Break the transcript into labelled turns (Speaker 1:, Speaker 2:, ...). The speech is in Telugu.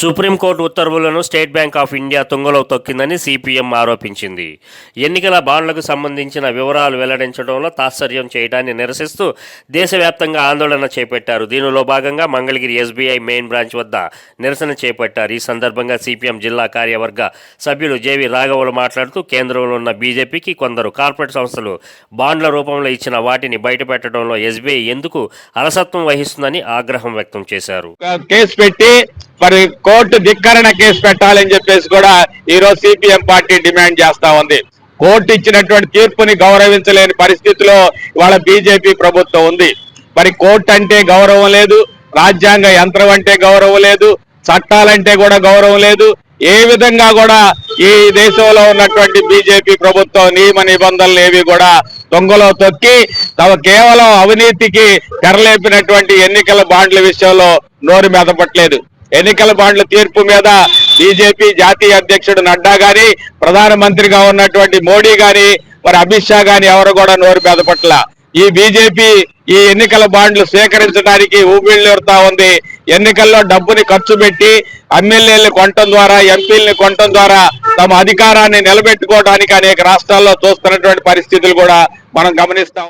Speaker 1: సుప్రీంకోర్టు ఉత్తర్వులను స్టేట్ బ్యాంక్ ఆఫ్ ఇండియా తుంగలో తొక్కిందని సిపిఎం ఆరోపించింది. ఎన్నికల బాండ్లకు సంబంధించిన వివరాలు వెల్లడించడంలో తాత్సర్యం చేయడాన్ని నిరసిస్తూ దేశవ్యాప్తంగా ఆందోళన చేపట్టారు. దీనిలో భాగంగా మంగళగిరి ఎస్బీఐ మెయిన్ బ్రాంచ్ వద్ద నిరసన చేపట్టారు. ఈ సందర్భంగా సిపిఎం జిల్లా కార్యవర్గ సభ్యులు జేవి రాఘవులు మాట్లాడుతూ కేంద్రంలో ఉన్న బీజేపీకి కొందరు కార్పొరేట్ సంస్థలు బాండ్ల రూపంలో ఇచ్చిన వాటిని బయటపెట్టడంలో ఎస్బీఐ ఎందుకు అలసత్వం వహిస్తుందని ఆగ్రహం వ్యక్తం చేశారు.
Speaker 2: కేసు పెట్టి మరి కోర్టు ధిక్కరణ కేసు పెట్టాలని చెప్పేసి కూడా ఈరోజు సిపిఎం పార్టీ డిమాండ్ చేస్తా ఉంది. కోర్టు ఇచ్చినటువంటి తీర్పుని గౌరవించలేని పరిస్థితిలో ఇవాళ బీజేపీ ప్రభుత్వం ఉంది. మరి కోర్టు అంటే గౌరవం లేదు రాజ్యాంగ యంత్రం అంటే గౌరవం లేదు చట్టాలంటే కూడా గౌరవం లేదు. ఏ విధంగా కూడా ఈ దేశంలో ఉన్నటువంటి బీజేపీ ప్రభుత్వం నియమ నిబంధనలు ఏవి కూడా దొంగలో తొక్కి తమ కేవలం అవినీతికి తెరలేపినటువంటి ఎన్నికల బాండ్ల విషయంలో నోరు మెదపట్లేదు. ఎన్నికల బాండ్ల తీర్పు మీద బీజేపీ జాతీయ అధ్యక్షుడు నడ్డా గాని ప్రధానమంత్రిగా ఉన్నటువంటి మోడీ గాని మరి అమిత్ షా గాని ఎవరు కూడా నోరు మెదపట్ల ఈ బీజేపీ ఈ ఎన్నికల బాండ్లు స్వీకరించడానికి ఊపిళ్ళూరుతా ఉంది. ఎన్నికల్లో డబ్బుని ఖర్చు పెట్టి ఎమ్మెల్యేలు కొనటం ద్వారా ఎంపీల్ని కొనటం ద్వారా తమ అధికారాన్ని నిలబెట్టుకోవడానికి అనేక రాష్ట్రాల్లో చూస్తున్నటువంటి పరిస్థితులు కూడా మనం గమనిస్తాం.